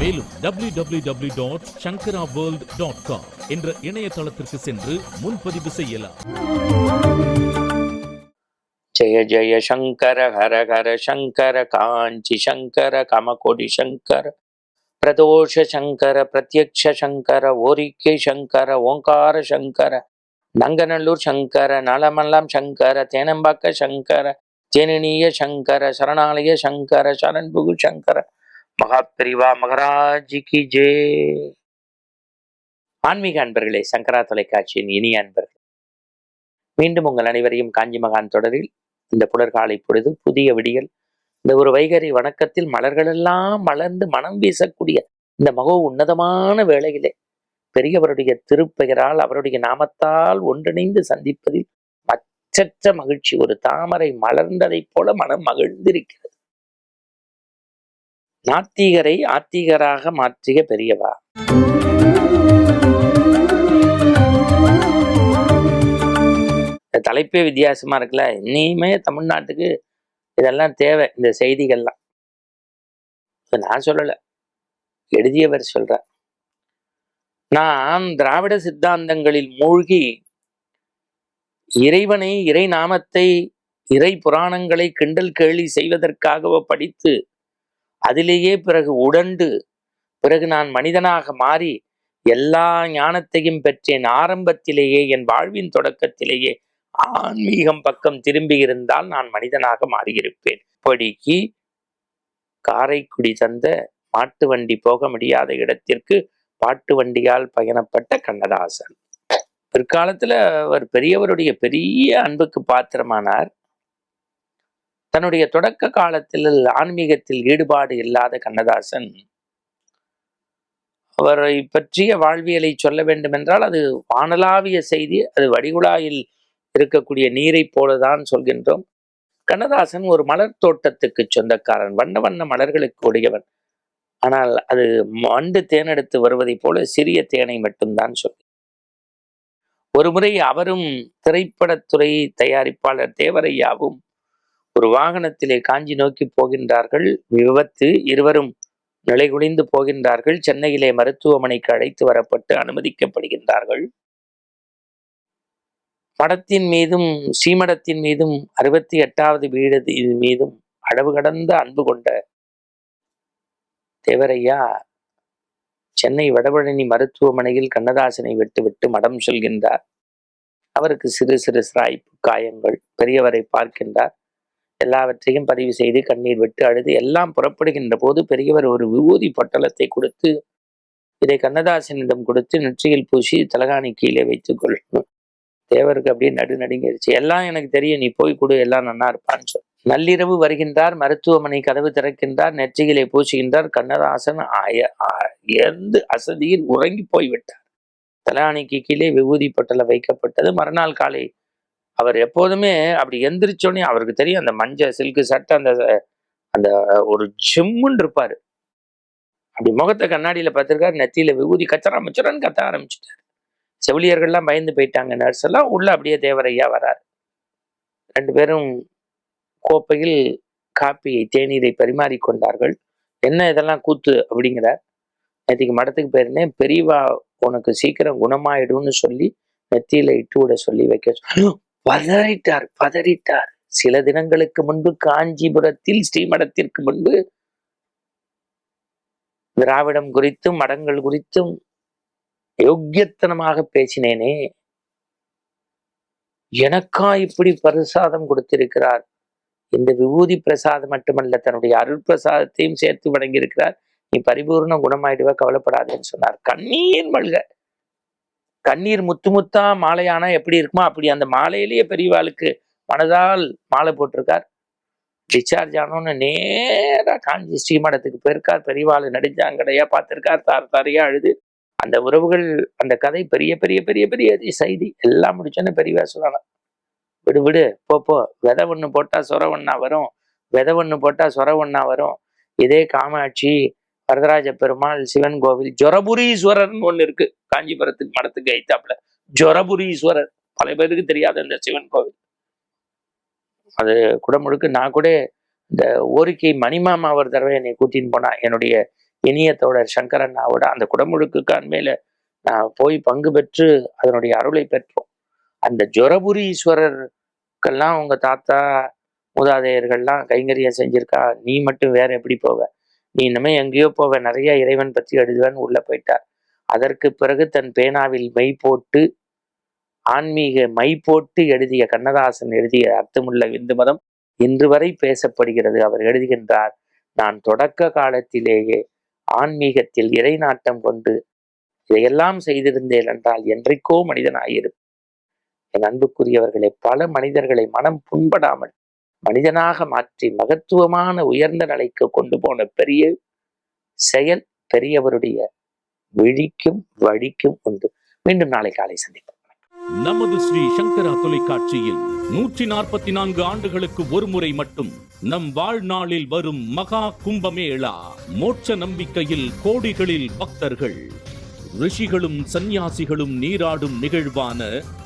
மேலும் W W W dot Sankara world dot என்ற இணையதளத்திற்கு சென்று முன்பதிவு செய்யலாம். ஜெய ஜெய சங்கர ஹர ஹர சங்கர காஞ்சி சங்கர கமகோடி சங்கர பிரதோஷ சங்கர பிரத்யக்ஷ சங்கர ஓரிக்கை சங்கர ஓங்கார சங்கர நங்கநல்லூர் சங்கர நலமெல்லாம் சங்கர தேனம்பாக்க சங்கர தேனினிய சங்கர சரணாலய சங்கர சரண்புகு சங்கர மகாபிரிவா மகராஜி கி ஜே. ஆன்மீக அன்பர்களே சங்கரா தொலைக்காட்சியின் இனிய அன்பர்கள். மீண்டும் உங்கள் அனைவரையும் காஞ்சி மகான் தொடரில் இந்த புலர்காலை பொழுது புதிய விடியல். இந்த ஒரு வைகரி வணக்கத்தில் மலர்களெல்லாம் மலர்ந்து மனம் வீசக்கூடிய இந்த மகோ உன்னதமான வேளையிலே பெரியவருடைய திருப்பெயரால் அவருடைய நாமத்தால் ஒன்றிணைந்து சந்திப்பதில் மற்றற்ற மகிழ்ச்சி. ஒரு தாமரை மலர்ந்ததைப் போல மனம் மகிழ்ந்திருக்கிறது. நாத்திகரை ஆத்திகராக மாற்றிய பெரியவா. இந்த தலைப்பே வித்தியாசமா இருக்குல்ல. இனிமே தமிழ்நாட்டுக்கு இதெல்லாம் தேவை இந்த செய்திகள்லாம். இப்ப நான் சொல்லலை. எழுதியவர் சொல்றார் நான் திராவிட சித்தாந்தங்களில் மூழ்கி இறைவனை இறை நாமத்தை இறை புராணங்களை கிண்டல் கேலி செய்வதற்காகவோ படித்து அதிலேயே பிறகு உடண்டு பிறகு நான் மனிதனாக மாறி எல்லா ஞானத்தையும் பெற்றேன். ஆரம்பத்திலேயே என் வாழ்வின் தொடக்கத்திலேயே ஆன்மீகம் பக்கம் திரும்பி இருந்தால் நான் மனிதனாக மாறியிருப்பேன். இப்படிக்கு காரைக்குடி தந்த மாட்டு வண்டி போக முடியாத இடத்திற்கு பாட்டு வண்டியால் பயணப்பட்ட கண்ணதாசன். பிற்காலத்துல அவர் பெரியவருடைய பெரிய அன்புக்கு பாத்திரமானார். தன்னுடைய தொடக்க காலத்தில் ஆன்மீகத்தில் ஈடுபாடு இல்லாத கண்ணதாசன். அவரை பற்றிய வாழ்வியலை சொல்ல வேண்டுமென்றால் அது வானலாவிய செய்தி அது வடிகுழாயில் இருக்கக்கூடிய நீரை போலதான் சொல்கின்றோம். கண்ணதாசன் ஒரு மலர் தோட்டத்துக்கு சொந்தக்காரன் வண்ண வண்ண மலர்களுக்கு உடையவன். ஆனால் அது மண்டு தேனெடுத்து வருவதைப் போல சிறிய தேனை மட்டும்தான் சொல். ஒரு முறை அவரும் திரைப்படத்துறை தயாரிப்பாளர் தேவரையாவும் ஒரு வாகனத்திலே காஞ்சி நோக்கி போகின்றார்கள் விபத்து இருவரும் நிலைகுலிந்து போகின்றார்கள் சென்னையிலே மருத்துவமனைக்கு அழைத்து வரப்பட்டு அனுமதிக்கப்படுகின்றார்கள். மடத்தின் மீதும் ஸ்ரீமடத்தின் மீதும் அறுபத்தி எட்டாவது வீடு மீதும் அளவு கடந்த அன்பு கொண்ட தேவரையா சென்னை வடபழனி மருத்துவமனையில் கண்ணதாசனை விட்டுவிட்டு மடம் செல்கின்றார். அவருக்கு சிறு சிறு சிராய்ப்பு காயங்கள் பெரியவரை பார்க்கின்றார். எல்லாவற்றையும் பதிவு செய்து கண்ணீர் விட்டு அழுது எல்லாம் புறப்படுகின்ற போது பெரியவர் ஒரு விபூதி பொட்டலத்தை கொடுத்து இதை கண்ணதாசனிடம் கொடுத்து நெற்றியில் பூசி தலகாணி கீழே வைத்துக் தேவருக்கு அப்படியே நடு நடுங்கிருச்சு. எல்லாம் எனக்கு தெரியும் நீ போய் கொடு எல்லாம் நன்னா இருப்பான்னு சொல். நள்ளிரவு வருகின்றார் மருத்துவமனை கதவு திறக்கின்றார் நெற்றிகளை பூசுகின்றார். கண்ணதாசன் அய அயர்ந்து அசதியில் உறங்கி போய்விட்டார். தலானிக்கு கீழே விபூதி பட்டல வைக்கப்பட்டது. மறுநாள் காலை அவர் எப்போதுமே அப்படி எந்திரிச்சோடனே அவருக்கு தெரியும் அந்த மஞ்சள் சில்கு சட்டை அந்த அந்த ஒரு ஜிம்முன்னு இருப்பார். அப்படி முகத்தை கண்ணாடியில் பார்த்திருக்காரு நெத்தியில விபூதி கச்சரா முச்சரான்னு கத்த ஆரம்பிச்சிட்டாரு. செவிலியர்கள்லாம் பயந்து போயிட்டாங்க நர்ஸ் எல்லாம் உள்ள அப்படியே தேவரையா வராரு. ரெண்டு பேரும் கோப்பையில் காப்பியை தேநீரை பரிமாறிக்கொண்டார்கள் என்ன இதெல்லாம் கூத்து அப்படிங்கிறார். நேற்றுக்கு மடத்துக்கு போயிருந்தேன் பெரியவா உனக்கு சீக்கிரம் குணமாயிடும்னு சொல்லி நெத்தியில இட்டு விட சொல்லி வைக்க சொ- பதறிட்டார் பதறிட்டார். சில தினங்களுக்கு முன்பு காஞ்சிபுரத்தில் ஸ்ரீமடத்திற்கு முன்பு திராவிடம் குறித்தும் மடங்கள் குறித்தும் யோக்கியத்தனமாக பேசினேனே. எனக்கா இப்படி பிரசாதம் கொடுத்திருக்கிறார்? இந்த விபூதி பிரசாதம் மட்டுமல்ல தன்னுடைய அருள் பிரசாதத்தையும் சேர்த்து வழங்கியிருக்கிறார். நீ பரிபூர்ண குணமாயிடுவா கவலைப்படாதேன்னு சொன்னார். கண்ணீர் மல்க கண்ணீர் முத்து முத்தா மாலையானா எப்படி இருக்குமோ அப்படி அந்த மாலையிலேயே பெரியவாளுக்கு மனதால் மாலை போட்டிருக்கார். டிஸ்சார்ஜ் ஆனோன்னு நேரா காஞ்சி ஸ்ரீமடத்துக்கு போயிருக்கார். பெரியவாள் நடிச்சாங்கடையா பார்த்துருக்கார். தார் தாரையா அழுது அந்த உறவுகள் அந்த கதை பெரிய பெரிய பெரிய பெரிய செய்தி எல்லாம் முடிச்சோன்னு பெரியவா சொல்லலாம் விடு விடு போ போ. விதை ஒன்று போட்டா சொர ஒன்னா வரும். விதை ஒன்று போட்டா சொர ஒன்னா வரும். இதே காமாட்சி வரதராஜ பெருமாள் சிவன் கோவில் ஜொரபுரீஸ்வரர்னு ஒன்று இருக்கு. காஞ்சிபுரத்துக்கு மடத்துக்கு ஐத்தாப்புல ஜொரபுரீஸ்வரர். பல பேருக்கு தெரியாத இந்த சிவன் கோவில். அது குடமுழுக்கு நான் கூட இந்த ஓரிக்கை மணிமாமா ஒரு தடவை என்னை கூட்டின்னு போனா என்னுடைய இனிய தோழர் சங்கரண்ணாவோட அந்த குடமுழுக்குக்கு அண்மையில நான் போய் பங்கு பெற்று அதனுடைய அருளை பெற்றோம். அந்த ஜொரபுரீஸ்வரருக்கெல்லாம் உங்க தாத்தா மூதாதையர்கள்லாம் கைங்கரியம் செஞ்சிருக்கா? நீ மட்டும் வேற எப்படி போவ? நீ இனிமே எங்கேயோ போவ நிறைய இறைவன் பற்றி எழுதுவேன்னு உள்ள போயிட்டார். அதற்கு பிறகு தன் பேனாவில் மை போட்டு ஆன்மீக மை போட்டு எழுதிய கண்ணதாசன் எழுதிய அர்த்தமுள்ள இந்து மதம் இன்று வரை பேசப்படுகிறது. அவர் எழுதுகின்றார் நான் தொடக்க காலத்திலேயே ஆன்மீகத்தில் இறை நாட்டம் கொண்டு இதையெல்லாம் செய்திருந்தேன் என்றால் என்றைக்கோ மனிதனாயிருப்பேன். என் அன்புக்குரியவர்களை பல மனிதர்களை மனம் புண்படாமல் மனிதனாக மாற்றி மகத்துவமான உயர்ந்த நிலைக்கு கொண்டு போன பெரிய செயல் பெரியவருடைய விழிக்கும் வழிக்கும் உண்டு. மீண்டும் நாளை காலை சந்திப்போம். நமது ஸ்ரீ சங்கரா தொலைக்காட்சியில் நூற்றி நாற்பத்தி நான்கு ஆண்டுகளுக்கு ஒரு முறை மட்டும் நம் வாழ்நாளில் வரும் மகா கும்பமேளா மோட்ச நம்பிக்கையில் கோடிகளில் பக்தர்கள் ரிஷிகளும் சந்நியாசிகளும் நீராடும் நிகழ்வான